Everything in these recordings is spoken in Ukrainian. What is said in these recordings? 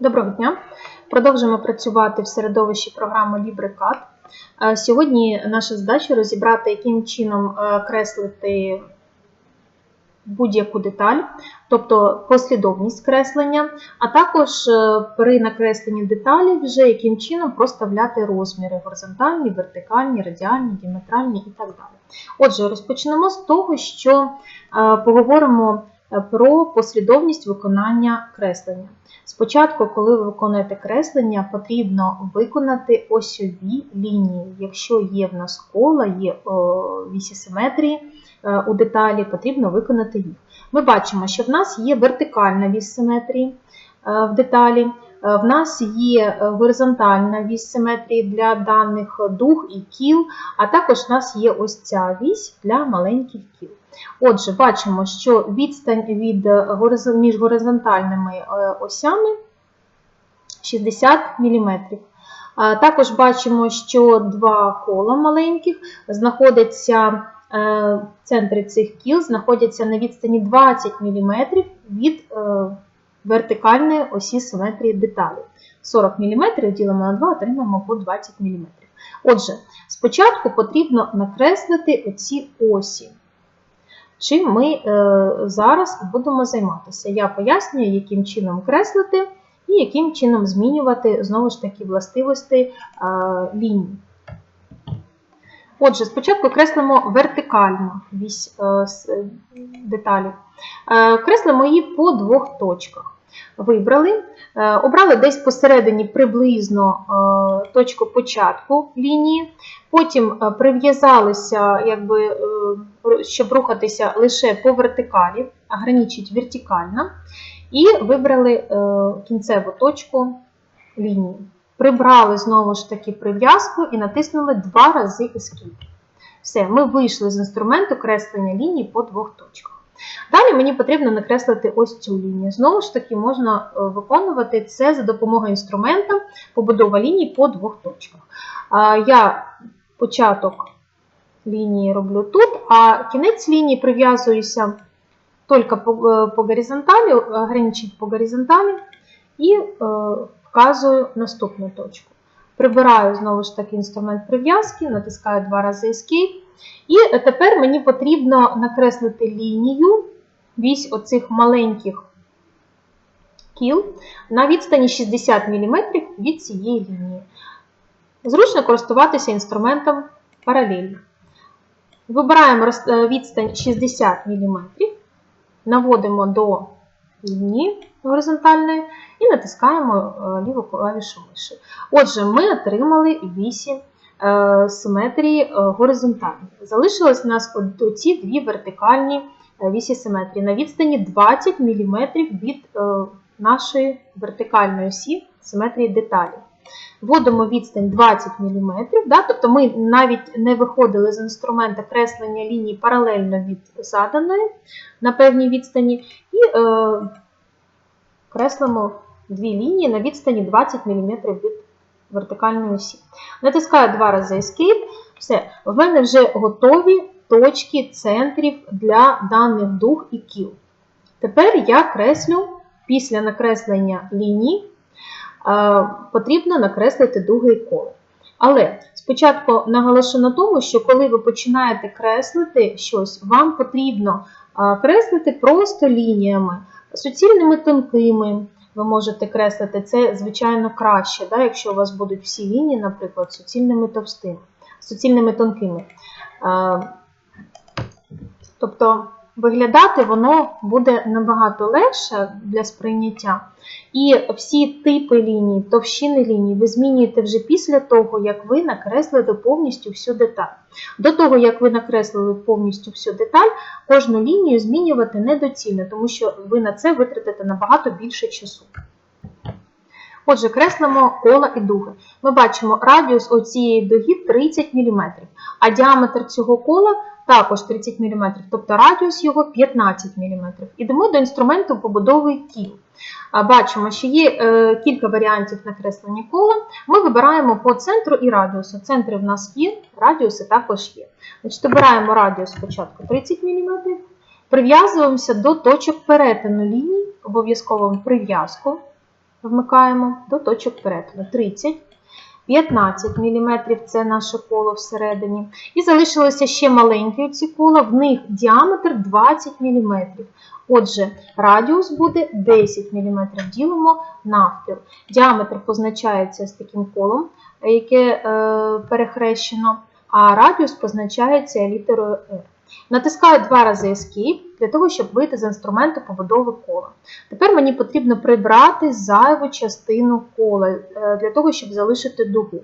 Доброго дня! Продовжуємо працювати в середовищі програми LibreCAD. Е, Сьогодні наша задача розібрати, яким чином е, креслити будь-яку деталь, тобто послідовність креслення, а також е, при накресленні деталі, вже яким чином проставляти розміри горизонтальні, вертикальні, радіальні, діаметральні і так далі. Отже, розпочнемо з того, що поговоримо про послідовність виконання креслення. Спочатку, коли ви виконуєте креслення, потрібно виконати осьові лінії. Якщо є в нас кола, є вісі симетрії е, у деталі, потрібно виконати їх. Ми бачимо, що в нас є вертикальна вісь симетрії е, в деталі, е, в нас є горизонтальна вісь симетрії для даних дуг і кіл, а також в нас є ось ця вісь для маленьких кіл. Отже, бачимо, що відстань від е, між горизонтальними е, осями 60 мм. Також бачимо, що два кола маленьких знаходяться е, в центрі цих кіл знаходяться на відстані 20 мм від вертикальної осі симетрії деталі. 40 мм ділимо на 2, отримаємо по 20 мм. Отже, спочатку потрібно накреслити оці осі. Чим ми е, зараз будемо займатися. Я пояснюю, яким чином креслити і яким чином змінювати знову ж таки властивості е, ліній. Отже, спочатку креслимо вертикально вісь е, деталі. Креслимо її по двох точках. Вибрали, е, обрали десь посередині приблизно е, точку початку лінії, потім е, прив'язалися, якби, щоб рухатися лише по вертикалі, ограничить вертикально, і вибрали кінцеву точку лінії. Прибрали знову ж таки прив'язку і натиснули два рази Escape. Все, ми вийшли з інструменту креслення ліній по двох точках. Далі мені потрібно накреслити ось цю лінію. Знову ж таки, можна е, виконувати це за допомогою інструмента побудова ліній по двох точках. Я початок лінії роблю тут, а кінець лінії прив'язуюся тільки по, е, горизонталі, ограничить по горизонталі і е, вказую наступну точку. Прибираю знову ж таки інструмент прив'язки, натискаю два рази Escape. І тепер мені потрібно накреслити лінію, вісь оцих маленьких кіл на відстані 60 мм від цієї лінії. Зручно користуватися інструментом паралельно. Вибираємо е, відстань 60 мм, наводимо до лінії горизонтальної і натискаємо е, ліву клавішу миші. Отже, ми отримали вісі е, симетрії е, горизонтальні. Залишилось у нас оці дві вертикальні е, вісі симетрії на відстані 20 мм від е, нашої вертикальної осі симетрії деталі. Вводимо відстань 20 мм, да, тобто ми навіть не виходили з інструмента креслення лінії паралельно від заданої на певній відстані, і е, креслимо дві лінії на відстані 20 мм від вертикальної осі. Натискаю два рази Escape. Все, в мене вже готові точки центрів для даних дуг і кіл. Тепер я креслю після накреслення ліній, е, потрібно накреслити дуги і кола. Але спочатку наголошу на тому, що коли ви починаєте креслити щось, вам потрібно е, креслити просто лініями, суцільними тонкими. Ви можете креслити це, звичайно, краще, да, якщо у вас будуть всі лінії, наприклад, суцільними товстими, суцільними тонкими. Е, Тобто виглядати воно буде набагато легше для сприйняття. І всі типи ліній, товщини ліній ви змінюєте вже після того, як ви накреслите повністю всю деталь. До того, як ви накреслили повністю всю деталь, кожну лінію змінювати недоцільно, тому що ви на це витратите набагато більше часу. Отже, креслимо кола і дуги. Ми бачимо радіус оцієї дуги 30 мм, а діаметр цього кола також 30 мм, тобто радіус його 15 мм. Ідемо до інструменту побудови кіл. Бачимо, що є е, кілька варіантів накреслення кола. Ми вибираємо по центру і радіусу. Центри в нас є, радіуси також є. Значить, Обираємо радіус спочатку 30 мм, прив'язуємося до точок перетину ліній, обов'язково прив'язку. вмикаємо до точок перетину. 30, 15 мм це наше коло всередині. І залишилося ще маленькі ці кола, в них діаметр 20 мм. Отже, радіус буде 10 мм, ділимо навпіл. Діаметр позначається з таким колом, яке е, перехрещено, а радіус позначається літерою R. Натискаю два рази Escape для того, щоб вийти з інструменту побудови кола. Тепер мені потрібно прибрати зайву частину кола е, для того, щоб залишити дугу.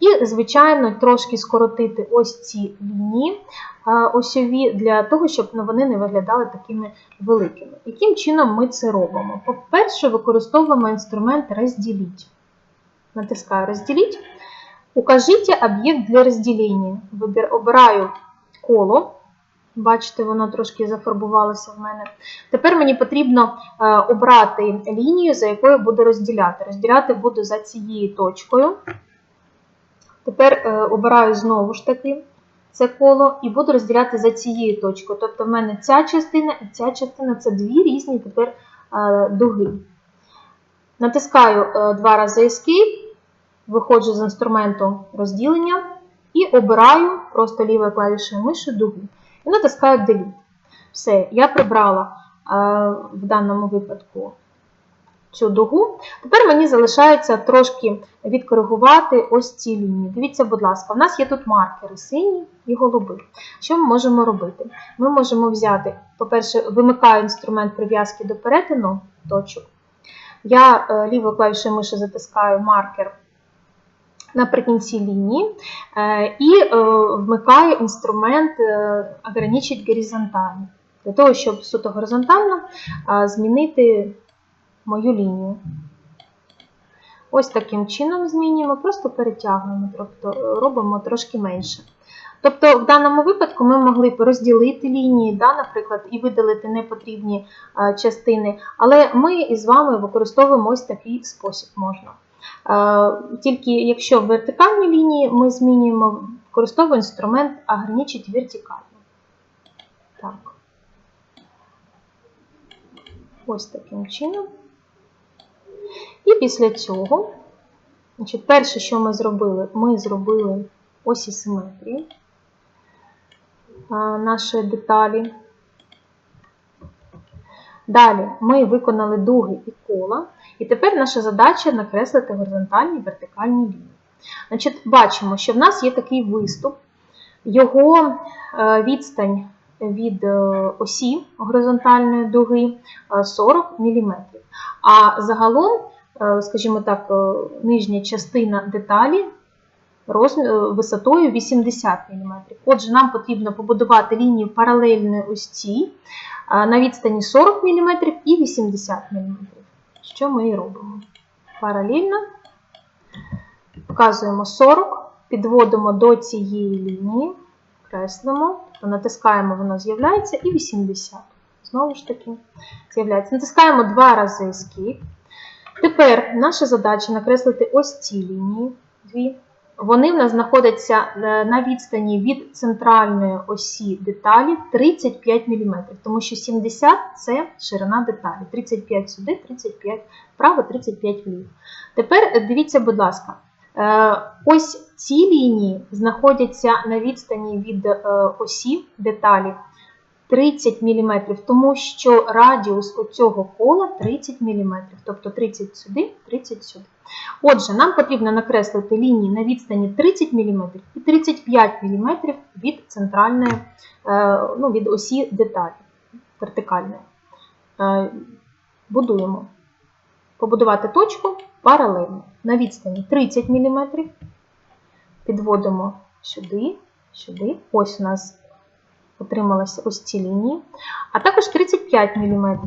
І, звичайно, трошки скоротити ось ці лінії е, осьові для того, щоб ну, вони не виглядали такими великими. Яким чином ми це робимо? По-перше, використовуємо інструмент розділіть. Натискаю розділіть. Укажіть об'єкт для розділення. Обираю коло. Бачите, воно трошки зафарбувалося в мене. Тепер мені потрібно е, обрати лінію, за якою буду розділяти. Розділяти буду за цією точкою. Тепер е, обираю знову ж таки це коло і буду розділяти за цією точкою. Тобто в мене ця частина і ця частина це дві різні тепер е, дуги. Натискаю два рази Escape, виходжу з інструменту розділення і обираю просто лівою клавішою миші дугу. І натискаю Delete. Все, я прибрала е, в даному випадку цю дугу. Тепер мені залишається трошки відкоригувати ось ці лінії. Дивіться, будь ласка, в нас є тут маркери сині і голуби. Що ми можемо робити? Ми можемо взяти, по-перше, вимикаю інструмент прив'язки до перетину точок. Я е, лівою клавішою миші затискаю маркер наприкінці лінії е, і е, вмикаю інструмент е, ограничить горизонтально, для того, щоб суто горизонтально змінити мою лінію. Ось таким чином змінюємо, просто перетягуємо, тобто робимо трошки менше. Тобто, в даному випадку ми могли б розділити лінії, да, наприклад, і видалити непотрібні частини, але ми із вами використовуємо ось такий спосіб можна. Е, Тільки якщо в вертикальній лінії ми змінюємо, використовуємо інструмент ограничить вертикально. Так. Ось таким чином. І після цього, значить, перше, що ми зробили, ми зробили осі симетрії а, нашої деталі. Далі ми виконали дуги і кола, і тепер наша задача накреслити горизонтальні і вертикальні лінії. Значить, Бачимо, що в нас є такий виступ, його е, відстань від е, осі горизонтальної дуги е, 40 мм. А загалом, е, скажімо так, е, нижня частина деталі е, висотою 80 мм. Отже, нам потрібно побудувати лінію паралельної ось цій е, на відстані 40 мм і 80 мм. Що ми і робимо? Паралельно вказуємо 40, підводимо до цієї лінії, креслимо, натискаємо, воно з'являється, і 80. Знову ж таки, з'являється. Натискаємо два рази Escape. Тепер наша задача накреслити ось ці лінії. Дві. Вони в нас знаходяться е, на відстані від центральної осі деталі 35 мм, тому що 70 це ширина деталі. 35 сюди, 35 вправо, 35 вліво. Тепер дивіться, будь ласка, е, ось ці лінії знаходяться на відстані від е, осі деталі 30 мм, тому що радіус оцього кола 30 мм, тобто 30 сюди, 30 сюди. Отже, нам потрібно накреслити лінії на відстані 30 мм і 35 мм від центральної, е, ну, від осі деталі вертикальної. Е, Будуємо. Побудувати точку паралельно. На відстані 30 мм. Підводимо сюди, сюди. Ось у нас отрималися ось ці лінії, а також 35 мм.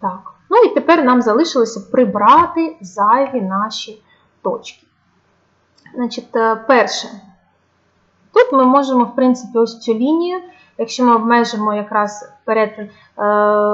Так, ну і тепер нам залишилося прибрати зайві наші точки. Значить, е, перше. Тут ми можемо, в принципі, ось цю лінію, якщо ми обмежимо якраз перетин, е,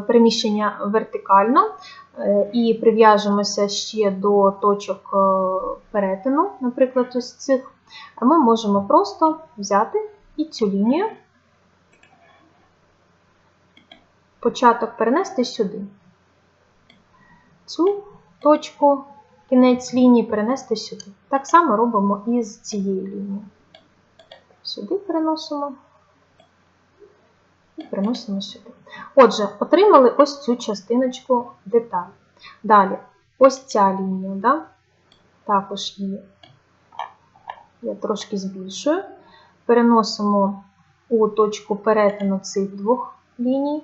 переміщення вертикально е, і прив'яжемося ще до точок перетину, наприклад, ось цих, ми можемо просто взяти і цю лінію, початок перенести сюди. цю точку, кінець лінії перенести сюди. Так само робимо і з цією лінією. Сюди переносимо і переносимо сюди. Отже, отримали ось цю частиночку деталі. Далі, ось ця лінія, да? також її я трошки збільшую. Переносимо у точку перетину цих двох ліній.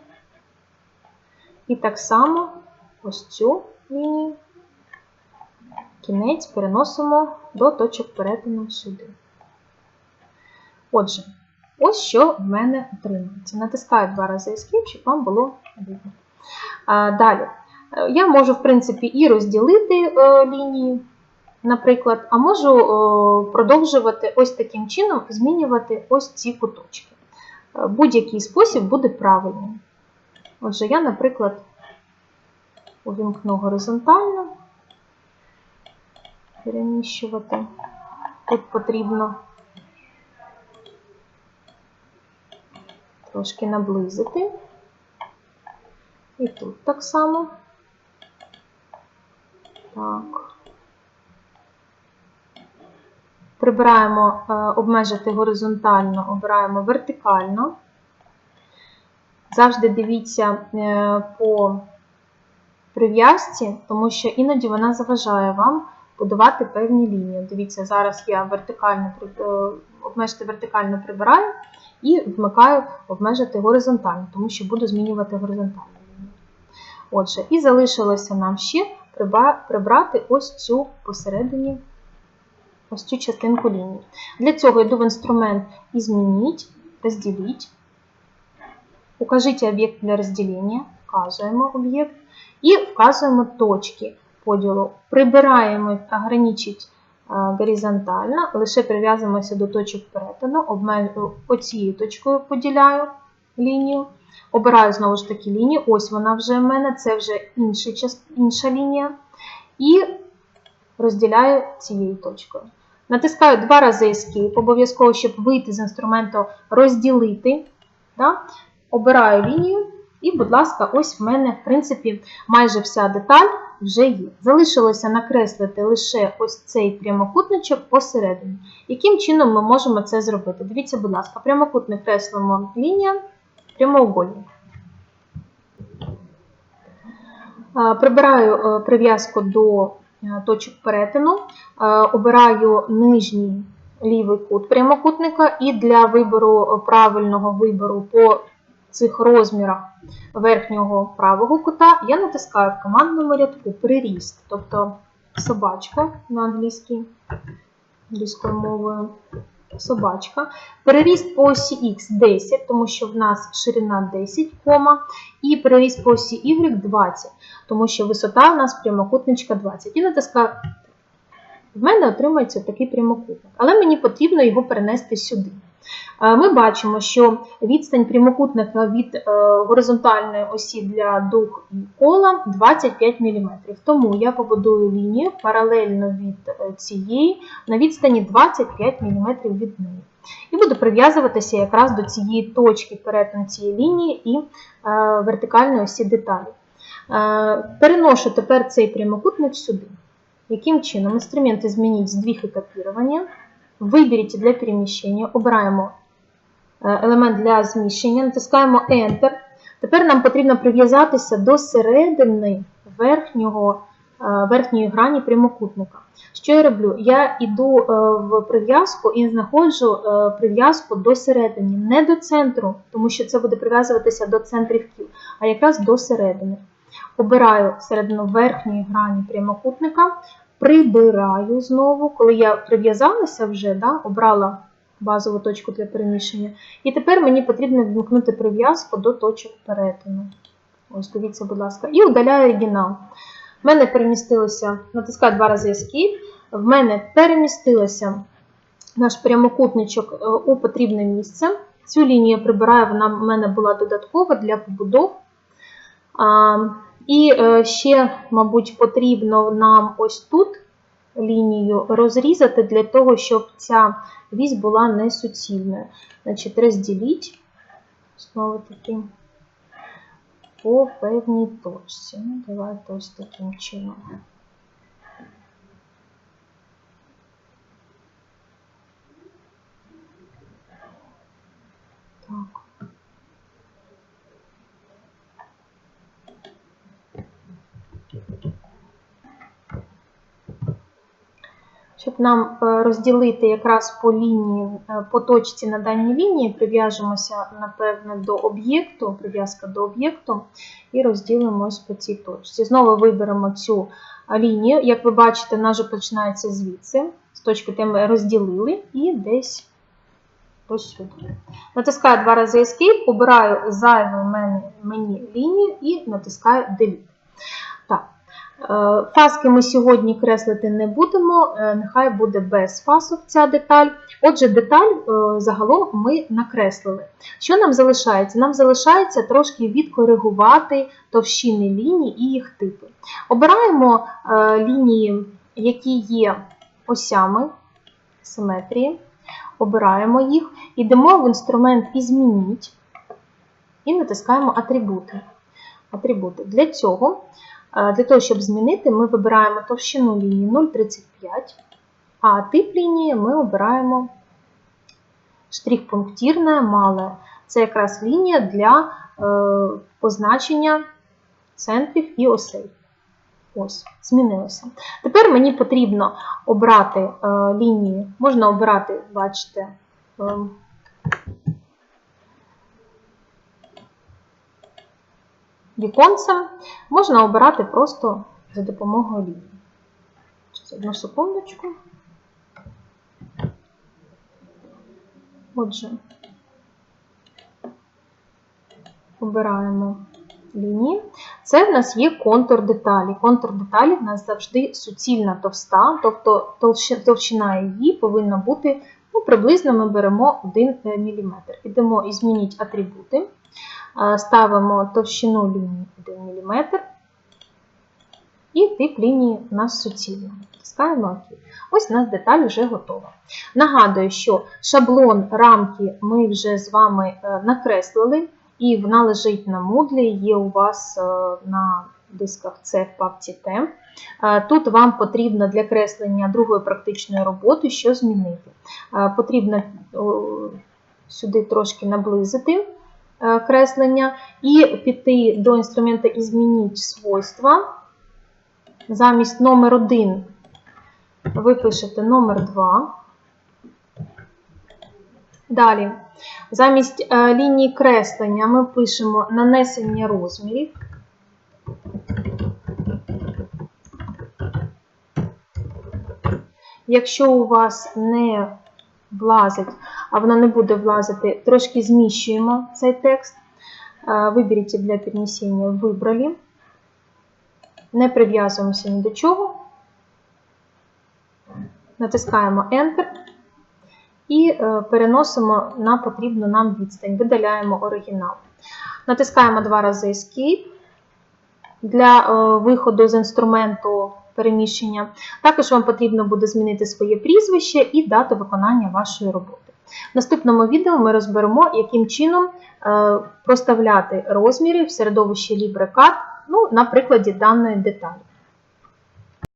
І так само ось цю лінію, кінець переносимо до точок перетину сюди. Отже, ось що в мене отримується. Натискаю два рази Escape, щоб вам було видно. Далі, я можу, в принципі, і розділити е, лінії, наприклад, а можу е, продовжувати ось таким чином змінювати ось ці куточки. Е, Будь-який спосіб буде правильним. Отже, я, наприклад, увімкну горизонтально, переміщувати. Тут потрібно трошки наблизити. І тут так само. Так. Прибираємо е, обмежити горизонтально, обираємо вертикально. Завжди дивіться е, по прив'язці, тому що іноді вона заважає вам будувати певні лінії. Дивіться, зараз я вертикально е, обмежити вертикально прибираю і вмикаю обмежити горизонтально, тому що буду змінювати горизонтальну лінію. Отже, і залишилося нам ще прибрати ось цю посередині, ось цю частинку лінії. Для цього йду в інструмент і змініть, розділіть. Укажіть об'єкт для розділення, вказуємо об'єкт і вказуємо точки поділу. Прибираємо ограничить горизонтально, лише прив'язуємося до точок перетину, оцією точкою поділяю лінію. Обираю знову ж таки лінію, ось вона вже в мене, це вже інша, інша лінія. І розділяю цією точкою. Натискаю два рази Escape, обов'язково, щоб вийти з інструменту розділити. Да? Обираю лінію, і, будь ласка, ось в мене, в принципі, майже вся деталь вже є. Залишилося накреслити лише ось цей прямокутничок посередині. Яким чином ми можемо це зробити? Дивіться, будь ласка, прямокутник креслимо лінія, прямоугольник. Прибираю прив'язку до точок перетину, обираю нижній лівий кут прямокутника і для вибору правильного вибору по цих розмірах верхнього правого кута я натискаю в командному рядку приріст, тобто собачка на англійській, англійською мовою. Собачка. Переріст по осі Х 10, тому що в нас ширина 10, кома, і переріст по осі Y 20, тому що висота у нас прямокутничка 20. І натискаю. В мене отримається такий прямокутник, але мені потрібно його перенести сюди. Ми бачимо, що відстань прямокутника від е, горизонтальної осі для дуг і кола 25 мм. Тому я побудую лінію паралельно від е, цієї на відстані 25 мм від неї. І буду прив'язуватися якраз до цієї точки перетину цієї лінії і е, вертикальної осі деталі. Переношу тепер цей прямокутник сюди. Яким чином? Інструменти змініть здвиг і копірування. Виберіть для переміщення, обираємо е, елемент для зміщення, натискаємо Enter. Тепер нам потрібно прив'язатися до середини верхнього, е, верхньої грані прямокутника. Що я роблю? Я йду е, в прив'язку і знаходжу прив'язку до середини, не до центру, тому що це буде прив'язуватися до центрів кіл, а якраз до середини. Обираю середину верхньої грані прямокутника, прибираю знову, коли я прив'язалася вже, да, обрала базову точку для переміщення. І тепер мені потрібно вмкнути прив'язку до точок перетину. Ось, дивіться, будь ласка, і удаляю оригінал. В мене перемістилося, натискаю два рази Escape, в мене перемістилося наш прямокутничок е, у потрібне місце. Цю лінію я прибираю, вона в мене була додаткова для побудов. І е, ще, мабуть, потрібно нам ось тут лінію розрізати для того, щоб ця вісь була не суцільною. Значить, розділіть, знову таки, по певній точці. Ну, давайте ось таким чином. Так. Щоб нам е, розділити якраз по лінії, е, по точці на даній лінії, прив'яжемося, напевне, до об'єкту, прив'язка до об'єкту, і розділимо ось по цій точці. Знову виберемо цю е, лінію. Як ви бачите, вона вже починається звідси, з точки, де ми розділили, і десь ось сюди. Натискаю два рази Escape, обираю зайву мені лінію і натискаю Delete. Е, Фаски ми сьогодні креслити не будемо, е, нехай буде без фасок ця деталь. Отже, деталь е, загалом ми накреслили. Що нам залишається? Нам залишається трошки відкоригувати товщини ліній і їх типи. Обираємо лінії, які є осями симетрії, обираємо їх, йдемо в інструмент «Ізмініть» і натискаємо атрибути. атрибути. Для цього Для того, щоб змінити, ми вибираємо товщину лінії 0,35, а тип лінії ми обираємо штрих-пунктірне мале. Це якраз лінія для е, позначення центрів і осей. Ось, змінилося. Тепер мені потрібно обрати е, лінії, можна обирати, бачите, віконцем можна обирати просто за допомогою лінії. Одну секундочку. Отже, обираємо лінії. Це в нас є контур деталі. Контур деталі в нас завжди суцільна товста, тобто товщина її повинна бути ну, приблизно ми беремо 1 мм. Ідемо і змініть атрибути. Ставимо товщину лінії 1 мм. І тип лінії у нас суцільний. Натискаємо ОК. Ось у нас деталь вже готова. Нагадую, що шаблон рамки ми вже з вами е, накреслили, і вона лежить на Moodle, є у вас е, на дисках C в папці T. Е, Тут вам потрібно для креслення другої практичної роботи що змінити. Потрібно сюди трошки наблизити креслення і піти до інструмента «Ізмініть свойства». Замість номер 1 ви пишете номер 2. Далі, замість е, лінії креслення ми пишемо нанесення розмірів. Якщо у вас не влазить, а вона не буде влазити, трошки зміщуємо цей текст. Е, Виберіть для перенесення вибрали. Не прив'язуємося ні до чого. Натискаємо Enter і е, переносимо на потрібну нам відстань. Видаляємо оригінал. Натискаємо два рази Escape для е, виходу з інструменту переміщення. Також вам потрібно буде змінити своє прізвище і дату виконання вашої роботи. В наступному відео ми розберемо, яким чином е, проставляти розміри в середовищі LibreCAD ну, на прикладі даної деталі.